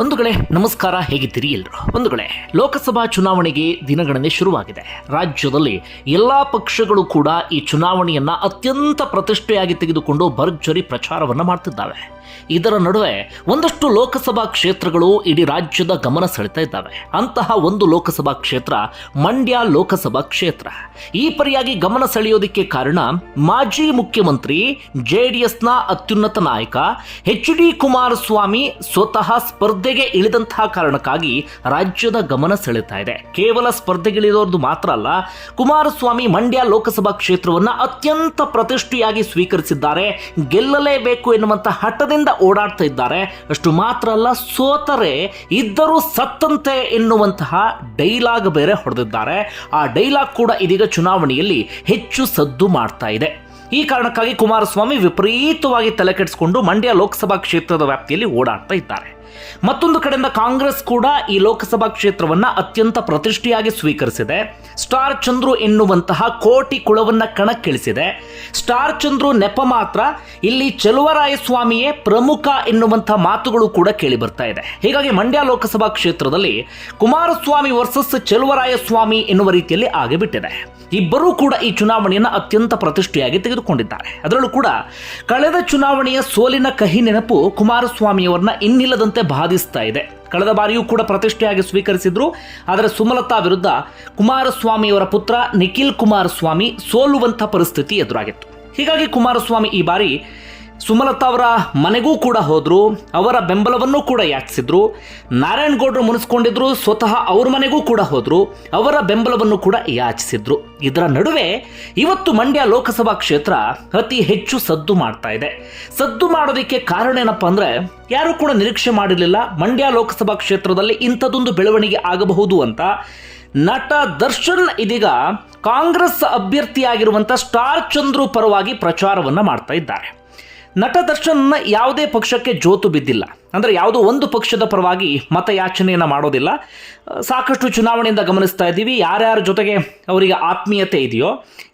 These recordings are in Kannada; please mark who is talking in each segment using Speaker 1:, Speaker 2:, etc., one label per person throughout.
Speaker 1: ಬಂಧುಗಳೇ, ನಮಸ್ಕಾರ, ಹೇಗಿದ್ದೀರಿ ಎಲ್ರು? ಬಂಧುಗಳೇ, ಲೋಕಸಭಾ ಚುನಾವಣೆಗೆ ದಿನಗಣನೆ ಶುರುವಾಗಿದೆ. ರಾಜ್ಯದಲ್ಲಿ ಎಲ್ಲಾ ಪಕ್ಷಗಳು ಕೂಡ ಈ ಚುನಾವಣೆಯನ್ನ ಅತ್ಯಂತ ಪ್ರತಿಷ್ಠೆಯಾಗಿ ತೆಗೆದುಕೊಂಡು ಭರ್ಜರಿ ಪ್ರಚಾರವನ್ನ ಮಾಡ್ತಿದ್ದಾವೆ. ಇದರ ನಡುವೆ ಒಂದಷ್ಟು ಲೋಕಸಭಾ ಕ್ಷೇತ್ರಗಳು ಇಡೀ ರಾಜ್ಯದ ಗಮನ ಸೆಳೆತಾ ಇದ್ದಾವೆ. ಅಂತಹ ಒಂದು ಲೋಕಸಭಾ ಕ್ಷೇತ್ರ ಮಂಡ್ಯ ಲೋಕಸಭಾ ಕ್ಷೇತ್ರ. ಈ ಪರಿಯಾಗಿ ಗಮನ ಸೆಳೆಯೋದಕ್ಕೆ ಕಾರಣ ಮಾಜಿ ಮುಖ್ಯಮಂತ್ರಿ, ಜೆಡಿಎಸ್ನ ಅತ್ಯುನ್ನತ ನಾಯಕ ಎಚ್ ಡಿ ಕುಮಾರಸ್ವಾಮಿ ಸ್ವತಃ ಸ್ಪರ್ಧೆಗೆ ಇಳಿದಂತಹ ಕಾರಣಕ್ಕಾಗಿ ರಾಜ್ಯದ ಗಮನ ಸೆಳೆತಾ ಇದೆ. ಕೇವಲ ಸ್ಪರ್ಧೆಗಿಳಿದೋರ್ದು ಮಾತ್ರ ಅಲ್ಲ, ಕುಮಾರಸ್ವಾಮಿ ಮಂಡ್ಯ ಲೋಕಸಭಾ ಕ್ಷೇತ್ರವನ್ನ ಅತ್ಯಂತ ಪ್ರತಿಷ್ಠೆಯಾಗಿ ಸ್ವೀಕರಿಸಿದ್ದಾರೆ. ಗೆಲ್ಲಲೇಬೇಕು ಎನ್ನುವಂತ ಹಠದಿಂದ ಓಡಾಡ್ತಾ ಇದ್ದಾರೆ. ಅಷ್ಟು ಮಾತ್ರ ಅಲ್ಲ, ಸೋತರೆ ಇದ್ದರೂ ಸತ್ತಂತೆ ಎನ್ನುವಂತಹ ಡೈಲಾಗ್ ಬೇರೆ ಹೊಡೆದಿದ್ದಾರೆ. ಆ ಡೈಲಾಗ್ ಕೂಡ ಇದೀಗ ಚುನಾವಣೆಯಲ್ಲಿ ಹೆಚ್ಚು ಸದ್ದು ಮಾಡ್ತಾ ಇದೆ. ಈ ಕಾರಣಕ್ಕಾಗಿ ಕುಮಾರಸ್ವಾಮಿ ವಿಪರೀತವಾಗಿ ತಲೆಕೆಡಿಸಿಕೊಂಡು ಮಂಡ್ಯ ಲೋಕಸಭಾ ಕ್ಷೇತ್ರದ ವ್ಯಾಪ್ತಿಯಲ್ಲಿ ಓಡಾಡ್ತಾ ಇದ್ದಾರೆ. ಮತ್ತೊಂದು ಕಡೆಯಿಂದ ಕಾಂಗ್ರೆಸ್ ಕೂಡ ಈ ಲೋಕಸಭಾ ಕ್ಷೇತ್ರವನ್ನ ಅತ್ಯಂತ ಪ್ರತಿಷ್ಠೆಯಾಗಿ ಸ್ವೀಕರಿಸಿದೆ. ಸ್ಟಾರ್ ಚಂದ್ರು ಎನ್ನುವಂತಹ ಕೋಟಿ ಕುಳವನ್ನ ಕಣಕ್ಕಿಳಿಸಿದೆ. ಸ್ಟಾರ್ ಚಂದ್ರು ನೆಪ ಮಾತ್ರ, ಇಲ್ಲಿ ಚಲುವರಾಯಸ್ವಾಮಿಯೇ ಪ್ರಮುಖ ಎನ್ನುವಂತಹ ಮಾತುಗಳು ಕೂಡ ಕೇಳಿ ಬರ್ತಾ ಇದೆ. ಹೀಗಾಗಿ ಮಂಡ್ಯ ಲೋಕಸಭಾ ಕ್ಷೇತ್ರದಲ್ಲಿ ಕುಮಾರಸ್ವಾಮಿ ವರ್ಸಸ್ ಚಲುವರಾಯಸ್ವಾಮಿ ಎನ್ನುವ ರೀತಿಯಲ್ಲಿ ಆಗಿಬಿಟ್ಟಿದೆ. ಇಬ್ಬರೂ ಕೂಡ ಈ ಚುನಾವಣೆಯನ್ನು ಅತ್ಯಂತ ಪ್ರತಿಷ್ಠೆಯಾಗಿ ತೆಗೆದುಕೊಂಡಿದ್ದಾರೆ. ಅದರಲ್ಲೂ ಕೂಡ ಕಳೆದ ಚುನಾವಣೆಯ ಸೋಲಿನ ಕಹಿ ನೆನಪು ಕುಮಾರಸ್ವಾಮಿಯವರನ್ನ ಇನ್ನಿಲ್ಲದಂತೆ ಬಾಧಿಸ್ತಾ ಇದೆ. ಕಳೆದ ಬಾರಿಯೂ ಕೂಡ ಪ್ರತಿಷ್ಠೆಯಾಗಿ ಸ್ವೀಕರಿಸಿದ್ರು. ಆದರೆ ಸುಮಲತಾ ವಿರುದ್ಧ ಕುಮಾರಸ್ವಾಮಿಯವರ ಪುತ್ರ ನಿಖಿಲ್ ಕುಮಾರಸ್ವಾಮಿ ಸೋಲುವಂಥ ಪರಿಸ್ಥಿತಿ ಎದುರಾಗಿತ್ತು. ಹೀಗಾಗಿ ಕುಮಾರಸ್ವಾಮಿ ಈ ಬಾರಿ ಸುಮಲತಾ ಅವರ ಮನೆಗೂ ಕೂಡ ಹೋದ್ರು, ಅವರ ಬೆಂಬಲವನ್ನು ಕೂಡ ಯಾಚಿಸಿದ್ರು ನಾರಾಯಣಗೌಡರು ಮುನಿಸ್ಕೊಂಡಿದ್ರು, ಸ್ವತಃ ಅವ್ರ ಮನೆಗೂ ಕೂಡ ಹೋದ್ರು, ಅವರ ಬೆಂಬಲವನ್ನು ಕೂಡ ಯಾಚಿಸಿದ್ರು. ಇದರ ನಡುವೆ ಇವತ್ತು ಮಂಡ್ಯ ಲೋಕಸಭಾ ಕ್ಷೇತ್ರ ಅತಿ ಹೆಚ್ಚು ಸದ್ದು ಮಾಡ್ತಾ ಇದೆ. ಸದ್ದು ಮಾಡೋದಕ್ಕೆ ಕಾರಣ ಏನಪ್ಪ ಅಂದ್ರೆ, ಯಾರು ಕೂಡ ನಿರೀಕ್ಷೆ ಮಾಡಿರಲಿಲ್ಲ ಮಂಡ್ಯ ಲೋಕಸಭಾ ಕ್ಷೇತ್ರದಲ್ಲಿ ಇಂಥದ್ದೊಂದು ಬೆಳವಣಿಗೆ ಆಗಬಹುದು ಅಂತ. ನಟ ದರ್ಶನ್ ಇದೀಗ ಕಾಂಗ್ರೆಸ್ ಅಭ್ಯರ್ಥಿಯಾಗಿರುವಂಥ ಸ್ಟಾರ್ ಚಂದ್ರು ಪರವಾಗಿ ಪ್ರಚಾರವನ್ನ ಮಾಡ್ತಾ ಇದ್ದಾರೆ. ನಟ ದರ್ಶನ್ನ ಯಾವುದೇ ಪಕ್ಷಕ್ಕೆ ಜೋತು ಬಿದ್ದಿಲ್ಲ. ಅಂದರೆ ಯಾವುದೋ ಒಂದು ಪಕ್ಷದ ಪರವಾಗಿ ಮತಯಾಚನೆಯನ್ನು ಮಾಡೋದಿಲ್ಲ. ಸಾಕಷ್ಟು ಚುನಾವಣೆಯಿಂದ ಗಮನಿಸ್ತಾ ಇದ್ದೀವಿ. ಯಾರ್ಯಾರ ಜೊತೆಗೆ ಅವರಿಗೆ ಆತ್ಮೀಯತೆ ಇದೆಯೋ,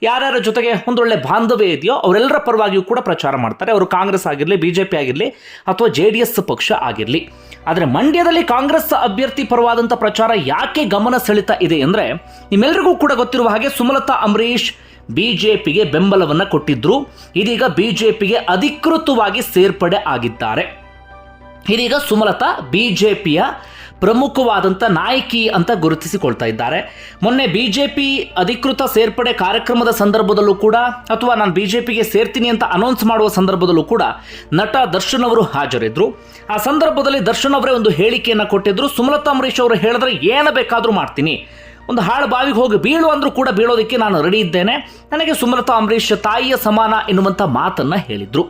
Speaker 1: ಯಾರ್ಯಾರ ಜೊತೆಗೆ ಒಂದೊಳ್ಳೆ ಬಾಂಧವ್ಯ ಇದೆಯೋ, ಅವರೆಲ್ಲರ ಪರವಾಗಿಯೂ ಕೂಡ ಪ್ರಚಾರ ಮಾಡ್ತಾರೆ. ಅವರು ಕಾಂಗ್ರೆಸ್ ಆಗಿರಲಿ ಬಿ ಜೆ ಪಿ ಆಗಿರಲಿ, ಅಥವಾ ಜೆ ಡಿ ಎಸ್ ಪಕ್ಷ ಆಗಿರಲಿ. ಆದರೆ ಮಂಡ್ಯದಲ್ಲಿ ಕಾಂಗ್ರೆಸ್ ಅಭ್ಯರ್ಥಿ ಪರವಾದಂಥ ಪ್ರಚಾರ ಯಾಕೆ ಗಮನ ಸೆಳೀತಾ ಇದೆ ಅಂದರೆ ನಿಮ್ಮೆಲ್ಲರಿಗೂ ಕೂಡ ಗೊತ್ತಿರುವ ಹಾಗೆ ಸುಮಲತಾ, ಅಂಬರೀಷ್ ಬಿಜೆಪಿಗೆ ಬೆಂಬಲವನ್ನು ಕೊಟ್ಟಿದ್ರು. ಇದೀಗ ಬಿಜೆಪಿಗೆ ಅಧಿಕೃತವಾಗಿ ಸೇರ್ಪಡೆ ಆಗಿದ್ದಾರೆ. ಇದೀಗ ಸುಮಲತಾ ಬಿಜೆಪಿಯ ಪ್ರಮುಖವಾದಂಥ ನಾಯಕಿ ಅಂತ ಗುರುತಿಸಿಕೊಳ್ತಾ ಇದ್ದಾರೆ. ಮೊನ್ನೆ ಬಿಜೆಪಿ ಅಧಿಕೃತ ಸೇರ್ಪಡೆ ಕಾರ್ಯಕ್ರಮದ ಸಂದರ್ಭದಲ್ಲೂ ಕೂಡ, ಅಥವಾ ನಾನು ಬಿಜೆಪಿಗೆ ಸೇರ್ತೀನಿ ಅಂತ ಅನೌನ್ಸ್ ಮಾಡುವ ಸಂದರ್ಭದಲ್ಲೂ ಕೂಡ ನಟ ದರ್ಶನ್ ಅವರು ಹಾಜರಿದ್ದರು ಆ ಸಂದರ್ಭದಲ್ಲಿ ದರ್ಶನ್ ಅವರೇ ಒಂದು ಹೇಳಿಕೆಯನ್ನು ಕೊಟ್ಟಿದ್ರು. ಸುಮಲತಾ ಅಂಬರೀಶ್ ಅವರು ಹೇಳಿದ್ರೆ ಏನು ಬೇಕಾದರೂ ಮಾಡ್ತೀನಿ. ಒಂದು ಹಾಳು ಬಾವಿಗೆ ಹೋಗಿ ಬೀಳು ಅಂದರೂ ಕೂಡ ಬೀಳೋದಕ್ಕೆ ನಾನು ರೆಡಿ ಇದ್ದೇನೆ. ನನಗೆ ಸುಮಲತಾ ಅಂಬರೀಷ್ ತಾಯಿಯ ಸಮಾನ ಎನ್ನುವಂಥ ಮಾತನ್ನು ಹೇಳಿದರು.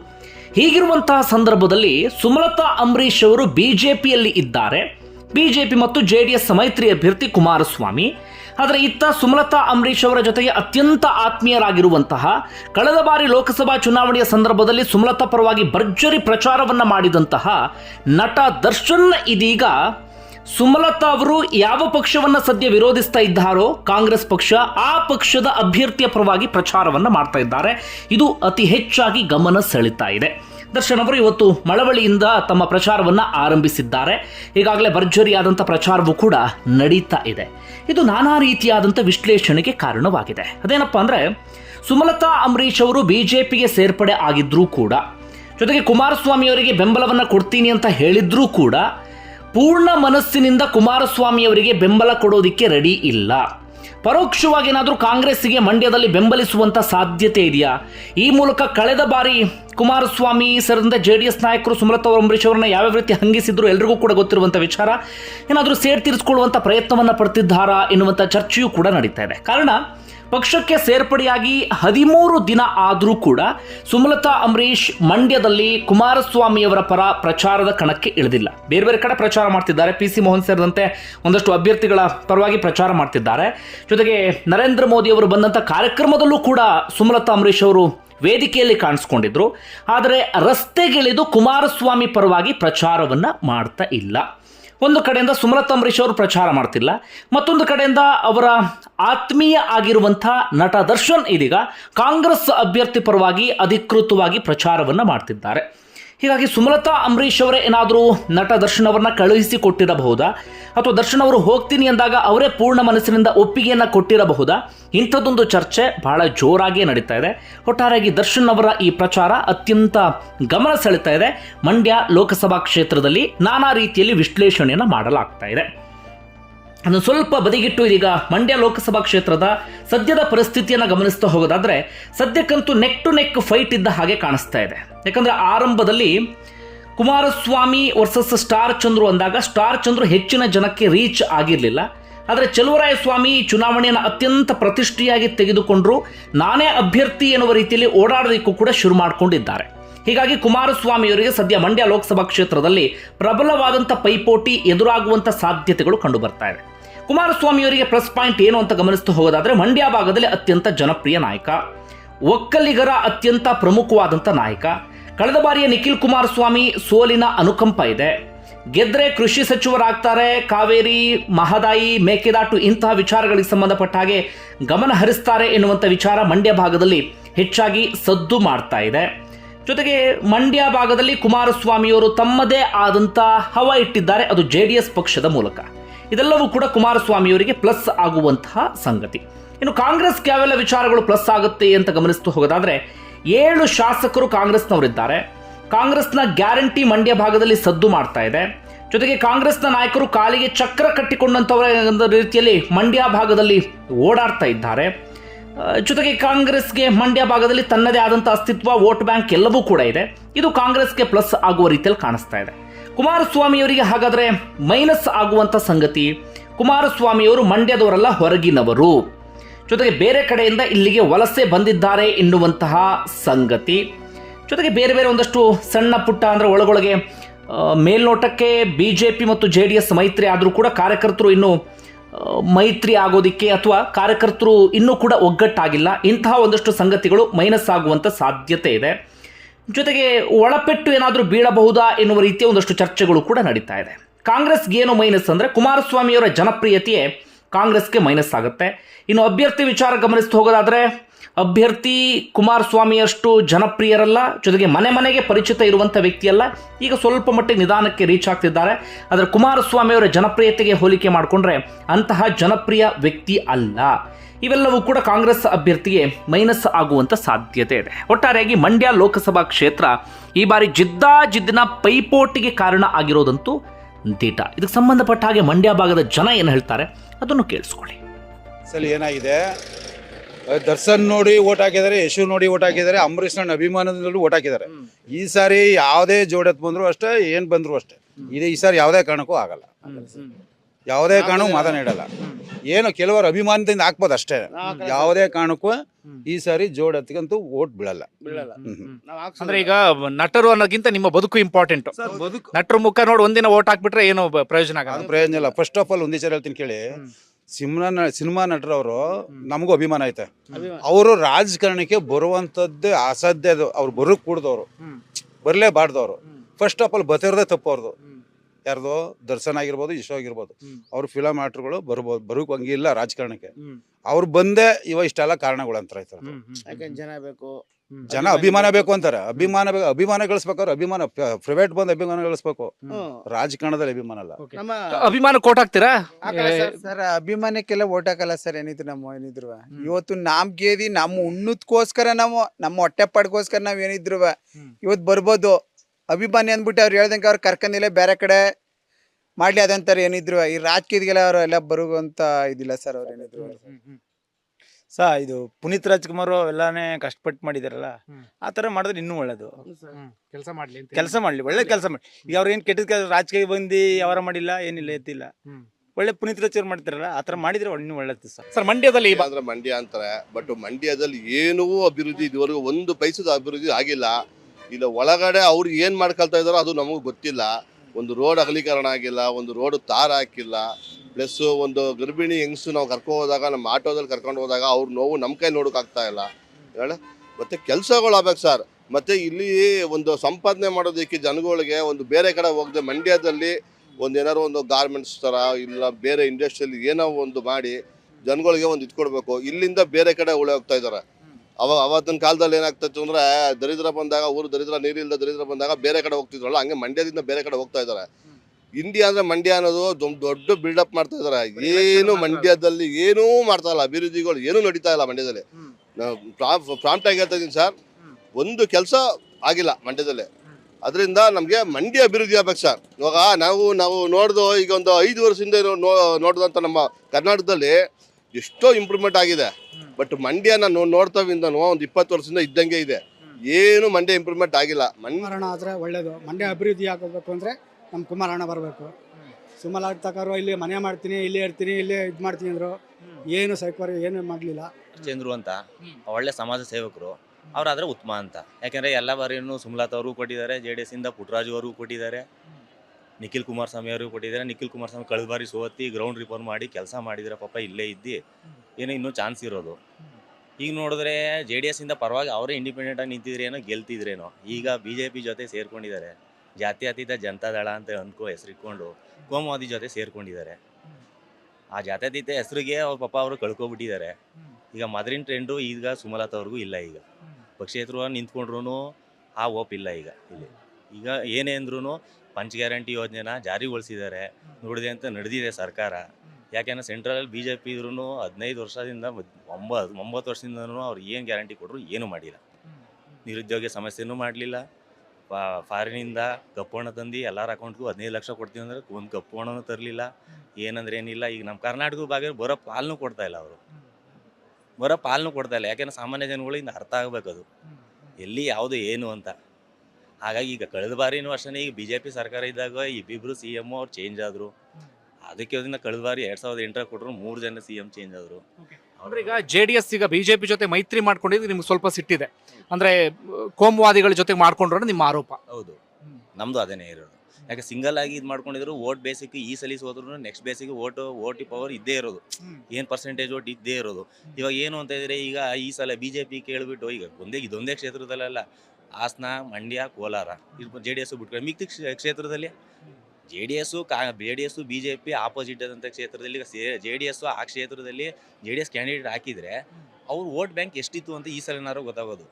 Speaker 1: ಹೀಗಿರುವಂತಹ ಸಂದರ್ಭದಲ್ಲಿ ಸುಮಲತಾ ಅಂಬರೀಷ್ ಅವರು ಬಿಜೆಪಿಯಲ್ಲಿ ಇದ್ದಾರೆ. ಬಿಜೆಪಿ ಮತ್ತು ಜೆ ಡಿ ಎಸ್ ಮೈತ್ರಿ ಅಭ್ಯರ್ಥಿ ಕುಮಾರಸ್ವಾಮಿ. ಆದರೆ ಇತ್ತ ಸುಮಲತಾ ಅಂಬರೀಷ್ ಅವರ ಜೊತೆಗೆ ಅತ್ಯಂತ ಆತ್ಮೀಯರಾಗಿರುವಂತಹ ಕಳೆದ ಬಾರಿ ಲೋಕಸಭಾ ಚುನಾವಣೆಯ ಸಂದರ್ಭದಲ್ಲಿ ಸುಮಲತಾ ಪರವಾಗಿ ಭರ್ಜರಿ ಪ್ರಚಾರವನ್ನು ಮಾಡಿದಂತಹ ನಟ ದರ್ಶನ್ ಇದೀಗ ಸುಮಲತಾ ಅವರು ಯಾವ ಪಕ್ಷವನ್ನ ಸದ್ಯ ವಿರೋಧಿಸ್ತಾ ಇದ್ದಾರೋ ಕಾಂಗ್ರೆಸ್ ಪಕ್ಷ ಆ ಪಕ್ಷದ ಅಭ್ಯರ್ಥಿಯ ಪರವಾಗಿ ಪ್ರಚಾರವನ್ನ ಮಾಡ್ತಾ ಇದ್ದಾರೆ. ಇದು ಅತಿ ಹೆಚ್ಚಾಗಿ ಗಮನ ಸೆಳೀತಾ ಇದೆ. ದರ್ಶನ್ ಅವರು ಇವತ್ತು ಮಳವಳಿಯಿಂದ ತಮ್ಮ ಪ್ರಚಾರವನ್ನ ಆರಂಭಿಸಿದ್ದಾರೆ. ಈಗಾಗಲೇ ಭರ್ಜರಿಯಾದಂಥ ಪ್ರಚಾರವೂ ಕೂಡ ನಡೀತಾ ಇದೆ. ಇದು ನಾನಾ ರೀತಿಯಾದಂಥ ವಿಶ್ಲೇಷಣೆಗೆ ಕಾರಣವಾಗಿದೆ. ಅದೇನಪ್ಪ ಅಂದ್ರೆ, ಸುಮಲತಾ, ಅಂಬರೀಷ್ ಅವರು ಬಿಜೆಪಿಗೆ ಸೇರ್ಪಡೆ ಆಗಿದ್ರೂ ಕೂಡ, ಜೊತೆಗೆ ಕುಮಾರಸ್ವಾಮಿ ಅವರಿಗೆ ಬೆಂಬಲವನ್ನ ಕೊಡ್ತೀನಿ ಅಂತ ಹೇಳಿದ್ರೂ ಕೂಡ ಪೂರ್ಣ ಮನಸ್ಸಿನಿಂದ ಕುಮಾರಸ್ವಾಮಿ ಅವರಿಗೆ ಬೆಂಬಲ ಕೊಡೋದಿಕ್ಕೆ ರೆಡಿ ಇಲ್ಲ. ಪರೋಕ್ಷವಾಗಿ ಏನಾದರೂ ಕಾಂಗ್ರೆಸ್ಸಿಗೆ ಮಂಡ್ಯದಲ್ಲಿ ಬೆಂಬಲಿಸುವಂತ ಸಾಧ್ಯತೆ ಇದೆಯಾ? ಈ ಮೂಲಕ ಕಳೆದ ಬಾರಿ ಕುಮಾರಸ್ವಾಮಿ ಸೇರಿದಂತೆ ಜೆ ಡಿ ಎಸ್ ನಾಯಕರು ಸುಮಲತಾ ಅಂಬರೀಶ್ ಅವರನ್ನ ಯಾವ್ಯಾವ ರೀತಿ ಹಂಗಿಸಿದ್ರು ಎಲ್ರಿಗೂ ಕೂಡ ಗೊತ್ತಿರುವಂಥ ವಿಚಾರ. ಏನಾದರೂ ಸೇಡ್ ತೀರಿಸ್ಕೊಳ್ಳುವಂಥ ಪ್ರಯತ್ನವನ್ನು ಪಡ್ತಿದ್ದಾರಾ ಎನ್ನುವಂಥ ಚರ್ಚೆಯೂ ಕೂಡ ನಡೀತಾ ಇದೆ. ಕಾರಣ ಪಕ್ಷಕ್ಕೆ ಸೇರ್ಪಡೆಯಾಗಿ ಹದಿಮೂರು ದಿನ ಆದರೂ ಕೂಡ ಸುಮಲತಾ ಅಂಬರೀಶ್ ಮಂಡ್ಯದಲ್ಲಿ ಕುಮಾರಸ್ವಾಮಿಯವರ ಪರ ಪ್ರಚಾರದ ಕಣಕ್ಕೆ ಇಳಿದಿಲ್ಲ. ಬೇರೆ ಬೇರೆ ಕಡೆ ಪ್ರಚಾರ ಮಾಡ್ತಿದ್ದಾರೆ. ಪಿ ಸಿ ಮೋಹನ್ ಸೇರಿದಂತೆ ಒಂದಷ್ಟು ಅಭ್ಯರ್ಥಿಗಳ ಪರವಾಗಿ ಪ್ರಚಾರ ಮಾಡ್ತಿದ್ದಾರೆ. ಜೊತೆಗೆ ನರೇಂದ್ರ ಮೋದಿ ಅವರು ಬಂದಂಥ ಕಾರ್ಯಕ್ರಮದಲ್ಲೂ ಕೂಡ ಸುಮಲತಾ ಅಂಬರೀಶ್ ಅವರು ವೇದಿಕೆಯಲ್ಲಿ ಕಾಣಿಸ್ಕೊಂಡಿದ್ರು. ಆದರೆ ರಸ್ತೆಗಿಳಿದು ಕುಮಾರಸ್ವಾಮಿ ಪರವಾಗಿ ಪ್ರಚಾರವನ್ನು ಮಾಡ್ತಾ ಇಲ್ಲ. ಒಂದು ಕಡೆಯಿಂದ ಸುಮಲತಾ ಅಂಬರೀಶ್ ಅವರು ಪ್ರಚಾರ ಮಾಡ್ತಿಲ್ಲ, ಮತ್ತೊಂದು ಕಡೆಯಿಂದ ಅವರ ಆತ್ಮೀಯ ಆಗಿರುವಂಥ ನಟ ದರ್ಶನ್ ಇದೀಗ ಕಾಂಗ್ರೆಸ್ ಅಭ್ಯರ್ಥಿ ಪರವಾಗಿ ಅಧಿಕೃತವಾಗಿ ಪ್ರಚಾರವನ್ನು ಮಾಡ್ತಿದ್ದಾರೆ. ಹೀಗಾಗಿ ಸುಮಲತಾ ಅಂಬರೀಷ್ ಅವರೇ ಏನಾದರೂ ನಟ ದರ್ಶನ್ ಅವರನ್ನ ಕಳುಹಿಸಿ ಕೊಟ್ಟಿರಬಹುದಾ? ಅಥವಾ ದರ್ಶನ್ ಅವರು ಹೋಗ್ತೀನಿ ಅಂದಾಗ ಅವರೇ ಪೂರ್ಣ ಮನಸ್ಸಿನಿಂದ ಒಪ್ಪಿಗೆಯನ್ನು ಕೊಟ್ಟಿರಬಹುದಾ? ಇಂಥದ್ದೊಂದು ಚರ್ಚೆ ಬಹಳ ಜೋರಾಗಿ ನಡೀತಾ ಇದೆ. ಒಟ್ಟಾರೆಯಾಗಿ ದರ್ಶನ್ ಅವರ ಈ ಪ್ರಚಾರ ಅತ್ಯಂತ ಗಮನ ಸೆಳೆತಾ ಇದೆ. ಮಂಡ್ಯ ಲೋಕಸಭಾ ಕ್ಷೇತ್ರದಲ್ಲಿ ನಾನಾ ರೀತಿಯಲ್ಲಿ ವಿಶ್ಲೇಷಣೆಯನ್ನು ಮಾಡಲಾಗ್ತಾ ಇದೆ. ಅದನ್ನು ಸ್ವಲ್ಪ ಬದಿಗಿಟ್ಟು ಇದೀಗ ಮಂಡ್ಯ ಲೋಕಸಭಾ ಕ್ಷೇತ್ರದ ಸದ್ಯದ ಪರಿಸ್ಥಿತಿಯನ್ನು ಗಮನಿಸ್ತಾ ಹೋಗೋದಾದರೆ ಸದ್ಯಕ್ಕಂತೂ ನೆಕ್ ಟು ನೆಕ್ ಫೈಟ್ ಇದ್ದ ಹಾಗೆ ಕಾಣಿಸ್ತಾ ಇದೆ. ಯಾಕಂದ್ರೆ ಆರಂಭದಲ್ಲಿ ಕುಮಾರಸ್ವಾಮಿ ವರ್ಸಸ್ ಸ್ಟಾರ್ ಚಂದ್ರು ಅಂದಾಗ ಸ್ಟಾರ್ ಚಂದ್ರು ಹೆಚ್ಚಿನ ಜನಕ್ಕೆ ರೀಚ್ ಆಗಿರಲಿಲ್ಲ. ಆದರೆ ಚಲುವರಾಯಸ್ವಾಮಿ ಚುನಾವಣೆಯನ್ನು ಅತ್ಯಂತ ಪ್ರತಿಷ್ಠೆಯಾಗಿ ತೆಗೆದುಕೊಂಡ್ರು. ನಾನೇ ಅಭ್ಯರ್ಥಿ ಎನ್ನುವ ರೀತಿಯಲ್ಲಿ ಓಡಾಡೋದಕ್ಕೂ ಕೂಡ ಶುರು ಮಾಡಿಕೊಂಡಿದ್ದಾರೆ. ಹೀಗಾಗಿ ಕುಮಾರಸ್ವಾಮಿಯವರಿಗೆ ಸದ್ಯ ಮಂಡ್ಯ ಲೋಕಸಭಾ ಕ್ಷೇತ್ರದಲ್ಲಿ ಪ್ರಬಲವಾದಂಥ ಪೈಪೋಟಿ ಎದುರಾಗುವಂಥ ಸಾಧ್ಯತೆಗಳು ಕಂಡುಬರ್ತಾ ಇದೆ. ಕುಮಾರಸ್ವಾಮಿಯವರಿಗೆ ಪ್ಲಸ್ ಪಾಯಿಂಟ್ ಏನು ಅಂತ ಗಮನಿಸ್ತಾ ಹೋಗೋದಾದರೆ ಮಂಡ್ಯ ಭಾಗದಲ್ಲಿ ಅತ್ಯಂತ ಜನಪ್ರಿಯ ನಾಯಕ. ಒಕ್ಕಲಿಗರ ಅತ್ಯಂತ ಪ್ರಮುಖವಾದಂಥ ನಾಯಕ. ಕಳೆದ ಬಾರಿಯ ನಿಖಿಲ್ ಕುಮಾರಸ್ವಾಮಿ ಸೋಲಿನ ಅನುಕಂಪ ಇದೆ. ಗೆದ್ರೆ ಕೃಷಿ ಸಚಿವರಾಗ್ತಾರೆ, ಕಾವೇರಿ, ಮಹದಾಯಿ, ಮೇಕೆದಾಟು ಇಂತಹ ವಿಚಾರಗಳಿಗೆ ಸಂಬಂಧಪಟ್ಟ ಹಾಗೆ ಗಮನ ಹರಿಸ್ತಾರೆ ಎನ್ನುವಂಥ ವಿಚಾರ ಮಂಡ್ಯ ಭಾಗದಲ್ಲಿ ಹೆಚ್ಚಾಗಿ ಸದ್ದು ಮಾಡ್ತಾ ಇದೆ. ಜೊತೆಗೆ ಮಂಡ್ಯ ಭಾಗದಲ್ಲಿ ಕುಮಾರಸ್ವಾಮಿಯವರು ತಮ್ಮದೇ ಆದಂಥ ಹವ ಇಟ್ಟಿದ್ದಾರೆ, ಅದು ಜೆ ಡಿ ಎಸ್ ಪಕ್ಷದ ಮೂಲಕ. ಇದೆಲ್ಲವೂ ಕೂಡ ಕುಮಾರಸ್ವಾಮಿಯವರಿಗೆ ಪ್ಲಸ್ ಆಗುವಂತಹ ಸಂಗತಿ. ಇನ್ನು ಕಾಂಗ್ರೆಸ್ಗೆ ಯಾವೆಲ್ಲ ವಿಚಾರಗಳು ಪ್ಲಸ್ ಆಗುತ್ತೆ ಅಂತ ಗಮನಿಸ್ತು ಹೋಗೋದಾದ್ರೆ, ಏಳು ಶಾಸಕರು ಕಾಂಗ್ರೆಸ್ನವರಿದ್ದಾರೆ. ಕಾಂಗ್ರೆಸ್ನ ಗ್ಯಾರಂಟಿ ಮಂಡ್ಯ ಭಾಗದಲ್ಲಿ ಸದ್ದು ಮಾಡ್ತಾ ಇದೆ. ಜೊತೆಗೆ ಕಾಂಗ್ರೆಸ್ನ ನಾಯಕರು ಕಾಲಿಗೆ ಚಕ್ರ ಕಟ್ಟಿಕೊಂಡಂತವರ ರೀತಿಯಲ್ಲಿ ಮಂಡ್ಯ ಭಾಗದಲ್ಲಿ ಓಡಾಡ್ತಾ ಇದ್ದಾರೆ. ಜೊತೆಗೆ ಕಾಂಗ್ರೆಸ್ಗೆ ಮಂಡ್ಯ ಭಾಗದಲ್ಲಿ ತನ್ನದೇ ಆದಂಥ ಅಸ್ತಿತ್ವ, ವೋಟ್ ಬ್ಯಾಂಕ್ ಎಲ್ಲವೂ ಕೂಡ ಇದೆ. ಇದು ಕಾಂಗ್ರೆಸ್ಗೆ ಪ್ಲಸ್ ಆಗುವ ರೀತಿಯಲ್ಲಿ ಕಾಣಿಸ್ತಾ ಇದೆ. ಕುಮಾರಸ್ವಾಮಿಯವರಿಗೆ ಹಾಗಾದರೆ ಮೈನಸ್ ಆಗುವಂಥ ಸಂಗತಿ, ಕುಮಾರಸ್ವಾಮಿಯವರು ಮಂಡ್ಯದವರಲ್ಲ, ಹೊರಗಿನವರು. ಜೊತೆಗೆ ಬೇರೆ ಕಡೆಯಿಂದ ಇಲ್ಲಿಗೆ ವಲಸೆ ಬಂದಿದ್ದಾರೆ ಎನ್ನುವಂತಹ ಸಂಗತಿ. ಜೊತೆಗೆ ಬೇರೆ ಬೇರೆ ಒಂದಷ್ಟು ಸಣ್ಣ ಪುಟ್ಟ ಅಂದರೆ ಒಳಗೊಳಗೆ ಮೇಲ್ನೋಟಕ್ಕೆ ಬಿ ಜೆ ಪಿ ಮತ್ತು ಜೆ ಡಿ ಎಸ್ ಮೈತ್ರಿ ಆದರೂ ಕೂಡ ಕಾರ್ಯಕರ್ತರು ಇನ್ನೂ ಮೈತ್ರಿ ಆಗೋದಿಕ್ಕೆ ಅಥವಾ ಕಾರ್ಯಕರ್ತರು ಇನ್ನೂ ಕೂಡ ಒಗ್ಗಟ್ಟಾಗಿಲ್ಲ. ಇಂತಹ ಒಂದಷ್ಟು ಸಂಗತಿಗಳು ಮೈನಸ್ ಆಗುವಂಥ ಸಾಧ್ಯತೆ ಇದೆ. ಜೊತೆಗೆ ಒಳಪೆಟ್ಟು ಏನಾದರೂ ಬೀಳಬಹುದಾ ಎನ್ನುವ ರೀತಿಯ ಒಂದಷ್ಟು ಚರ್ಚೆಗಳು ಕೂಡ ನಡೀತಾ ಇದೆ. ಕಾಂಗ್ರೆಸ್ಗೇನು ಮೈನಸ್ ಅಂದರೆ ಕುಮಾರಸ್ವಾಮಿಯವರ ಜನಪ್ರಿಯತೆಯೇ ಕಾಂಗ್ರೆಸ್ಗೆ ಮೈನಸ್ ಆಗುತ್ತೆ. ಇನ್ನು ಅಭ್ಯರ್ಥಿ ವಿಚಾರ ಗಮನಿಸ್ತಾ ಹೋಗೋದಾದರೆ, ಅಭ್ಯರ್ಥಿ ಕುಮಾರಸ್ವಾಮಿಯಷ್ಟು ಜನಪ್ರಿಯರಲ್ಲ, ಜೊತೆಗೆ ಮನೆ ಮನೆಗೆ ಪರಿಚಿತ ಇರುವಂಥ ವ್ಯಕ್ತಿಯಲ್ಲ. ಈಗ ಸ್ವಲ್ಪ ಮಟ್ಟಿಗೆ ನಿಧಾನಕ್ಕೆ ರೀಚ್ ಆಗ್ತಿದ್ದಾರೆ. ಆದರೆ ಕುಮಾರಸ್ವಾಮಿಯವರ ಜನಪ್ರಿಯತೆಗೆ ಹೋಲಿಕೆ ಮಾಡಿಕೊಂಡ್ರೆ ಅಂತಹ ಜನಪ್ರಿಯ ವ್ಯಕ್ತಿ ಅಲ್ಲ. ಇವೆಲ್ಲವೂ ಕೂಡ ಕಾಂಗ್ರೆಸ್ ಅಭ್ಯರ್ಥಿಗೆ ಮೈನಸ್ ಆಗುವಂತ ಸಾಧ್ಯತೆ ಇದೆ. ಒಟ್ಟಾರೆಯಾಗಿ ಮಂಡ್ಯ ಲೋಕಸಭಾ ಕ್ಷೇತ್ರ ಈ ಬಾರಿ ಜಿದ್ದಾಜಿದ್ದಿನ ಪೈಪೋಟಿಗೆ ಕಾರಣ ಆಗಿರೋದಂತೂ ದಿಟ ಇದಕ್ಕೆ ಸಂಬಂಧಪಟ್ಟ ಹಾಗೆ ಮಂಡ್ಯ ಭಾಗದ ಜನ ಏನು ಹೇಳ್ತಾರೆ ಅದನ್ನು ಕೇಳಿಸ್ಕೊಳ್ಳಿ.
Speaker 2: ಸಲ ಏನಾಗಿದೆ? ದರ್ಶನ್ ನೋಡಿ ಓಟ್ ಹಾಕಿದ್ದಾರೆ ಯಶು ನೋಡಿ ಓಟ್ ಹಾಕಿದ್ದಾರೆ ಅಂಬರೀಷ್ ನನ್ನ ಅಭಿಮಾನದಲ್ಲೂ ಓಟ್ ಹಾಕಿದ್ದಾರೆ. ಈ ಸಾರಿ ಯಾವುದೇ ಜೋಡತ್ ಬಂದ್ರು ಅಷ್ಟೇ ಏನು ಬಂದ್ರು ಅಷ್ಟೇ. ಇದೇ ಈ ಸಾರಿ ಯಾವುದೇ ಕಾರಣಕ್ಕೂ ಆಗಲ್ಲ. ಯಾವುದೇ ಕಾರಣಕ್ಕೂ ಮಾತನಾಡಲ್ಲ ಏನು ಕೆಲವರು ಅಭಿಮಾನದಿಂದ ಹಾಕ್ಬೋದು ಅಷ್ಟೇ. ಯಾವುದೇ ಕಾರಣಕ್ಕೂ ಈ ಸಾರಿ ಜೋಡತ್ಗಂತೂ ಓಟ್ ಬೀಳಲ್ಲ.
Speaker 3: ಅಂದ್ರೆ ಈಗ ನಟರು ಅನ್ನೋಕ್ಕಿಂತ ನಿಮ್ಮ ಬದುಕು ಇಂಪಾರ್ಟೆಂಟ್ ನಟರ ಮುಖ ನೋಡಿ ಒಂದಿನ ಓಟ್ ಹಾಕ್ಬಿಟ್ರೆ ಏನು ಪ್ರಯೋಜನ
Speaker 2: ಅದು
Speaker 3: ಆಗಲ್ಲ
Speaker 2: ಪ್ರಯೋಜನ ಇಲ್ಲ. ಫಸ್ಟ್ ಆಫ್ ಆಲ್ ಒಂದೇ ಸರಿ ಹೇಳ್ತೀನಿ ಕೇಳಿ. ಸಿನಿಮಾ ಸಿನಿಮಾ ನಟರವರು ನಮಗೂ ಅಭಿಮಾನ ಐತೆ. ಅವರು ರಾಜಕಾರಣಕ್ಕೆ ಬರುವಂತದ್ದೇ ಅಸಾಧ್ಯ ಅದು. ಅವ್ರು ಬರೋಕ್ ಕೂಡ್ದವ್ರು. ಬರ್ಲೇಬಾರ್ದವ್ರು. ಫಸ್ಟ್ ಆಫ್ ಆಲ್ ಬತ್ತಿರೋದೇ ತಪ್ಪು ಅವ್ರದ್ದು ಯಾರ್ದು ದರ್ಶನ್ ಆಗಿರ್ಬೋದು ಇಶೋ ಆಗಿರ್ಬೋದು ಅವ್ರ ಫಿಲಮ್ ಆಟ್ರುಗಳು ಬರ್ಬೋದು ಬರೋಕ್ ಹಂಗಿಲ್ಲ ರಾಜಕಾರಣಕ್ಕೆ. ಅವ್ರು ಬಂದೇ ಇವ ಇಷ್ಟೆಲ್ಲ ಕಾರಣಗಳು ಅಂತ ರೈತರು
Speaker 4: ಯಾಕಂದ್ರೆ ಜನ ಬೇಕು.
Speaker 2: ಜನ ಅಭಿಮಾನ ಬೇಕು. ಅಂತಾರೆ. ಅಭಿಮಾನ ಬೇಕು ಅಭಿಮಾನ ಗಳಿಸ್ಬೇಕಾದ್ರೆ ಅಭಿಮಾನ ಪ್ರೈವೇಟ್ ಬಂದ್ ಅಭಿಮಾನ ಗಳಿಸ್ಬೇಕು. ರಾಜಕಾರಣದಲ್ಲಿ ಅಭಿಮಾನ ಅಲ್ಲ.
Speaker 4: ನಮ್ಮ
Speaker 3: ಅಭಿಮಾನ ಕೋಟ್ ಹಾಕ್ತೀರಾ?
Speaker 4: ಸರ್ ಅಭಿಮಾನಕ್ಕೆಲ್ಲ ಓಟ್ ಹಾಕಲ್ಲ ಸರ್ ಏನಿದ್ರು ನಮ್ಮ ಏನಿದ್ರು. ಇವತ್ತು ನಾಮ್ ಗೇದಿ ನಮ್ಮ ಉಣ್ಣದ್ಕೋಸ್ಕರ ನಾವು ನಮ್ಮ ಹೊಟ್ಟೆ ಪಡ್ಕೋಸ್ಕರ ನಾವ್ ಏನಿದ್ರು. ಇವತ್ತು ಬರ್ಬೋದು. ಅಭಿಮಾನಿ ಅಂದ್ಬಿಟ್ಟು ಅವ್ರು ಹೇಳ್ದಂಗೆ ಅವ್ರು ಕರ್ಕೊಂಡಿಲ್ಲ ಬೇರೆ ಕಡೆ ಮಾಡ್ಲಿ ಅದಂತಾರೆ ಏನಿದ್ರು. ಈ ರಾಜಕೀಯದಿಗೆಲ್ಲ ಅವರು ಎಲ್ಲ ಬರುವಂತ ಇದಿಲ್ಲ ಸರ್ ಅವ್ರು ಏನಿದ್ರು.
Speaker 5: ಸಾ ಇದು ಪುನೀತ್ ರಾಜ್ಕುಮಾರ್ ಎಲ್ಲಾನೇ ಕಷ್ಟಪಟ್ಟು ಮಾಡಿದಾರಲ್ಲ
Speaker 3: ಆತರ
Speaker 5: ಆ ತರ ಮಾಡಿದ್ರೆ ಇನ್ನೂ ಒಳ್ಳೇದು.
Speaker 3: ಕೆಲಸ ಮಾಡ್ಲಿ
Speaker 5: ಕೆಲಸ ಮಾಡ್ಲಿ ಒಳ್ಳೆ ಕೆಲಸ ಮಾಡಿ. ಈಗ ಅವ್ರು ಏನ್ ಕೆಟ್ಟದ ಕೆಲ್ಸ ರಾಜಕೀಯ ಬಂದು ಯಾವಾರ ಮಾಡಿಲ್ಲ ಏನಿಲ್ಲ ಎತ್ತಿಲ್ಲ. ಒಳ್ಳೆ ಪುನೀತ್ ರಾಜ್ಕುಮಾರ್ ಮಾಡ್ತಾರಲ್ಲ ಆ ತರ ಮಾಡಿದ್ರೆ ಇನ್ನೂ ಒಳ್ಳೇದು ಸರ್.
Speaker 3: ಸರ್ ಮಂಡ್ಯದಲ್ಲಿ
Speaker 6: ಮಂಡ್ಯ ಅಂತಾರೆ ಬಟ್ ಮಂಡ್ಯದಲ್ಲಿ ಏನೂ ಅಭಿವೃದ್ಧಿ ಇದುವರೆಗೂ ಒಂದು ಪೈಸದ ಅಭಿವೃದ್ಧಿ ಆಗಿಲ್ಲ. ಇಲ್ಲ ಒಳಗಡೆ ಅವ್ರು ಏನು ಮಾಡ್ಕೊಳ್ತಾ ಇದಾರೋ ಅದು ನಮಗೆ ಗೊತ್ತಿಲ್ಲ. ಒಂದು ರೋಡ್ ಅಗಲೀಕರಣ ಆಗಿಲ್ಲ, ಒಂದು ರೋಡ್ ತಾರ ಹಾಕಿಲ್ಲ ಪ್ಲಸ್ ಒಂದು ಗರ್ಭಿಣಿ ಹೆಂಗಸು ನಾವು ಕರ್ಕೊ ಹೋದಾಗ, ನಮ್ಮ ಆಟೋದಲ್ಲಿ ಕರ್ಕೊಂಡು ಹೋದಾಗ ಅವ್ರ ನೋವು ನಮ್ಮ ಕೈ ನೋಡೋಕ್ಕಾಗ್ತಾ ಇಲ್ಲ. ಹೇಳ? ಮತ್ತೆ ಕೆಲಸಗಳು ಆಗ್ಬೇಕು ಸರ್ ಮತ್ತೆ ಇಲ್ಲಿ ಒಂದು ಸಂಪಾದನೆ ಮಾಡೋದಕ್ಕೆ ಜನಗಳಿಗೆ ಒಂದು ಬೇರೆ ಕಡೆ ಹೋಗದೆ ಮಂಡ್ಯದಲ್ಲಿ ಒಂದು ಏನಾರು ಒಂದು ಗಾರ್ಮೆಂಟ್ಸ್ ಥರ ಇಲ್ಲ ಬೇರೆ ಇಂಡಸ್ಟ್ರಿಯಲ್ಲಿ ಏನೋ ಒಂದು ಮಾಡಿ ಜನಗಳಿಗೆ ಒಂದು ಇದು ಕೊಡಬೇಕು ಇಲ್ಲಿಂದ ಬೇರೆ ಕಡೆ ಉಳಿ ಹೋಗ್ತಾ ಇದ್ದಾರೆ. ಅವಾಗ ಅವತ್ತಿನ ಕಾಲದಲ್ಲಿ ಏನಾಗ್ತಿತ್ತು ಅಂದ್ರೆ, ದರಿದ್ರ ಬಂದಾಗ, ಊರು ದರಿದ್ರ ನೀರಿಲ್ಲದ ದರಿದ್ರ ಬಂದಾಗ ಬೇರೆ ಕಡೆ ಹೋಗ್ತಿದ್ರಲ್ಲ, ಹಂಗೆ ಮಂಡ್ಯದಿಂದ ಬೇರೆ ಕಡೆ ಹೋಗ್ತಾ ಇದ್ದಾರೆ ಇಂಡಿಯಾ ಅಂದ್ರೆ ಮಂಡ್ಯ ಅನ್ನೋದು ದೊಡ್ಡ ಬಿಲ್ಡಪ್ ಮಾಡ್ತಾ ಇದಾರೆ. ಏನು ಮಂಡ್ಯದಲ್ಲಿ ಏನೂ ಮಾಡ್ತಾ ಇಲ್ಲ, ಅಭಿವೃದ್ಧಿಗಳು ಏನೂ ನಡೀತಾ ಇಲ್ಲ ಮಂಡ್ಯದಲ್ಲಿ. ಪ್ರಾಂಪ್ಟ್ ಆಗಿ ಹೇಳ್ತಾ ಇದೀನಿ ಸರ್, ಒಂದು ಕೆಲಸ ಆಗಿಲ್ಲ ಮಂಡ್ಯದಲ್ಲಿ. ಅದರಿಂದ ನಮಗೆ ಮಂಡ್ಯ ಅಭಿವೃದ್ಧಿ ಆಗ್ಬೇಕು ಸರ್. ಇವಾಗ ನಾವು ನಾವು ನೋಡ್ದು ಈಗ ಒಂದು ಐದು ವರ್ಷದಿಂದ ನೋ- ನೋ- ನೋಡ್ದಂಥ ನಮ್ಮ ಕರ್ನಾಟಕದಲ್ಲಿ ಎಷ್ಟೋ ಇಂಪ್ರೂವ್ಮೆಂಟ್ ಆಗಿದೆ. ಬಟ್ ಮಂಡ್ಯನ ನೋ ನೋಡ್ತಾವಿಂದನೂ ಒಂದು ಇಪ್ಪತ್ತು ವರ್ಷದಿಂದ ಇದ್ದಂಗೆ ಇದೆ. ಏನು ಮಂಡ್ಯ ಇಂಪ್ರೂವ್ಮೆಂಟ್ ಆಗಿಲ್ಲ. ಮಂಡ್ಯ
Speaker 7: ಆದ್ರೆ ಆದರೆ ಒಳ್ಳೇದು. ಮಂಡ್ಯ ಅಭಿವೃದ್ಧಿ ಆಗಬೇಕು ಅಂದರೆ ನಮ್ಮ ಕುಮಾರಣ್ಣ ಬರಬೇಕು. ಸುಮಲ ತಕರು ಇಲ್ಲಿ ಮನೆ ಮಾಡ್ತೀನಿ ಇಲ್ಲೇ ಇರ್ತೀನಿ ಇಲ್ಲೇ ಇದು ಮಾಡ್ತೀನಿ ಅಂದರು. ಏನು ಸೈಕ್ವರ್ ಏನು ಮಾಡಲಿಲ್ಲ.
Speaker 8: ಚಂದ್ರು ಅಂತ. ಒಳ್ಳೆ ಸಮಾಜ ಸೇವಕರು. ಅವ್ರಾದ್ರೆ ಉತ್ತಮ ಅಂತ. ಯಾಕೆಂದ್ರೆ ಎಲ್ಲ ಬಾರಿಯನ್ನು ಸುಮಲತಾ ಅವರು ಕೊಟ್ಟಿದ್ದಾರೆ ಜೆ ಡಿ ಎಸ್ ಇಂದ ಪುಟ್ಟರಾಜು ಅವರು ಕೊಟ್ಟಿದ್ದಾರೆ. ನಿಖಿಲ್ ಕುಮಾರಸ್ವಾಮಿ ಅವರು ಕೊಟ್ಟಿದ್ದಾರೆ. ನಿಖಿಲ್ ಕುಮಾರಸ್ವಾಮಿ ಕಳೆದ ಬಾರಿ ಸೋತಿ ಗ್ರೌಂಡ್ ರಿಫಾರ್ಮ್ ಮಾಡಿ ಕೆಲಸ ಮಾಡಿದ್ರೆ ಪಾಪ ಇಲ್ಲೇ ಇದ್ದು. ಏನೋ ಇನ್ನೂ ಚಾನ್ಸ್ ಇರೋದು. ಈಗ ನೋಡಿದ್ರೆ ಜೆ ಡಿ ಎಸ್ ಇಂದ ಪರವಾಗಿ ಅವರೇ ಇಂಡಿಪೆಂಡೆಂಟ್ ಆಗಿ ನಿಂತಿದ್ರೇನೋ ಗೆಲ್ತಿದ್ರೇನೋ. ಈಗ ಬಿ ಜೆ ಪಿ ಜೊತೆ ಸೇರ್ಕೊಂಡಿದ್ದಾರೆ. ಜಾತ್ಯತೀತ ಜನತಾದಳ ಅಂತ ಅನ್ಕೋ ಹೆಸರಿಟ್ಕೊಂಡು ಕೋಮುವಾದಿ ಜೊತೆ ಸೇರ್ಕೊಂಡಿದ್ದಾರೆ. ಆ ಜಾತ್ಯತೀತ ಹೆಸರಿಗೆ ಅವ್ರ ಪಾಪ ಅವರು ಕಳ್ಕೊಬಿಟ್ಟಿದ್ದಾರೆ. ಈಗ ಮದರಿನ ಟ್ರೆಂಡು ಈಗ ಸುಮಲತಾ ಅವ್ರಿಗೂ ಇಲ್ಲ ಈಗ. ಪಕ್ಷೇತರವಾಗಿ ನಿಂತ್ಕೊಂಡ್ರು ಆ ಓಪ್ ಇಲ್ಲ ಈಗ ಇಲ್ಲಿ. ಈಗ ಏನೇ ಅಂದ್ರೂ ಪಂಚ ಗ್ಯಾರಂಟಿ ಯೋಜನೆನ ಜಾರಿಗೊಳಿಸಿದ್ದಾರೆ. ನೋಡಿದೆ ಅಂತ ನಡೆದಿದೆ ಸರ್ಕಾರ. ಯಾಕೆಂದ್ರೆ ಸೆಂಟ್ರಲಲ್ಲಿ ಬಿ ಜೆ ಪಿ ಇದ್ರೂ ಹದಿನೈದು ವರ್ಷದಿಂದ ಒಂಬತ್ತು ಒಂಬತ್ತು ವರ್ಷದಿಂದನೂ ಅವ್ರು ಏನು ಗ್ಯಾರಂಟಿ ಕೊಟ್ಟರು ಏನೂ ಮಾಡಿಲ್ಲ. ನಿರುದ್ಯೋಗ ಸಮಸ್ಯೆನೂ ಮಾಡಲಿಲ್ಲ. ಫಾರಿನಿಂದ ಕಪ್ಪು ಹಣ ತಂದು ಎಲ್ಲರ ಅಕೌಂಟ್ಗೂ ಹದಿನೈದು ಲಕ್ಷ ಕೊಡ್ತೀವಿ ಅಂದ್ರೆ ಒಂದು ಕಪ್ಪು ಹಣನೂ ತರಲಿಲ್ಲ. ಏನಂದ್ರೆ ಏನಿಲ್ಲ, ಈಗ ನಮ್ಮ ಕರ್ನಾಟಕದ ಭಾಗ ಬರೋ ಪಾಲನ್ನು ಕೊಡ್ತಾ ಇಲ್ಲ ಅವರು. ಬರೋ ಪಾಲನ್ನು ಕೊಡ್ತಾ ಇಲ್ಲ. ಯಾಕೆಂದ್ರೆ ಸಾಮಾನ್ಯ ಜನಗಳಿಂದ ಅರ್ಥ ಆಗಬೇಕದು. ಎಲ್ಲಿ ಯಾವುದು ಏನು ಅಂತ. ಹಾಗಾಗಿ ಈಗ ಕಳೆದ ಬಾರಿನೂ ವರ್ಷನೇ ಈಗ ಬಿ ಜೆ ಪಿ ಸರ್ಕಾರ ಇದ್ದಾಗ ಇಬ್ಬಿಬ್ರು ಸಿ ಎಂ ಅವ್ರು ಚೇಂಜ್ ಆದರು. ಅದಕ್ಕೆ ಅದನ್ನ ಕಳೆದ ಬಾರಿ ಎರಡ್ ಸಾವಿರದ ಎಂಟರ ಕೊಟ್ಟರು ಮೂರು ಜನ ಸಿ ಎಂ ಚೇಂಜ್ ಆದರು.
Speaker 3: ಅಂದ್ರೆ ಈಗ ಜೆ ಡಿ ಎಸ್ ಈಗ ಬಿಜೆಪಿ ಜೊತೆ ಮೈತ್ರಿ ಮಾಡ್ಕೊಂಡಿದ್ದು ನಿಮ್ಗೆ ಸ್ವಲ್ಪ ಸಿಟ್ಟಿದೆ. ಅಂದ್ರೆ ಕೋಮುವಾದಿಗಳ ಜೊತೆ ಮಾಡ್ಕೊಂಡ್ರೆ ನಿಮ್ಮ ಆರೋಪ.
Speaker 8: ಹೌದು. ನಮ್ದು ಅದೇನೇ ಇರೋದು. ಯಾಕೆ ಸಿಂಗಲ್ ಆಗಿ ಇದು ಮಾಡ್ಕೊಂಡಿದ್ರು ವೋಟ್ ಬೇಸಿಕ್ ಈ ಸಲ ಹೋದ್ರು ನೆಕ್ಸ್ಟ್ ಬೇಸಿಕ್ ವೋಟ್ ವೋಟಿ ಪವರ್ ಇದ್ದೇ ಇರೋದು. ಏನು ಪರ್ಸೆಂಟೇಜ್ ವೋಟ್ ಇದ್ದೇ ಇರೋದು. ಇವಾಗ ಏನು ಅಂತ ಇದ್ರೆ ಈಗ ಈ ಸಲ ಬಿ ಜೆ ಪಿ ಕೇಳಿಬಿಟ್ಟು ಈಗ ಒಂದೇ ಇದೊಂದೇ ಕ್ಷೇತ್ರದಲ್ಲ Hassan, Mandya, Kolar. J D S ಬಿಟ್ಕೊಂಡು ಕ್ಷೇತ್ರದಲ್ಲಿ ಜೆ ಡಿ ಎಸ್ಸು ಕಾ J D S B J P opposite ಆದಂಥ ಕ್ಷೇತ್ರದಲ್ಲಿ ಈಗ ಜೆ ಡಿ ಎಸ್ಸು ಆ ಕ್ಷೇತ್ರದಲ್ಲಿ ಜೆ ಡಿ ಎಸ್ ಕ್ಯಾಂಡಿಡೇಟ್ ಹಾಕಿದರೆ ಅವ್ರ ವೋಟ್ ಬ್ಯಾಂಕ್ ಎಷ್ಟಿತ್ತು ಅಂತ ಈ ಸಲ ಏನಾದ್ರು ಗೊತ್ತಾಗೋದು.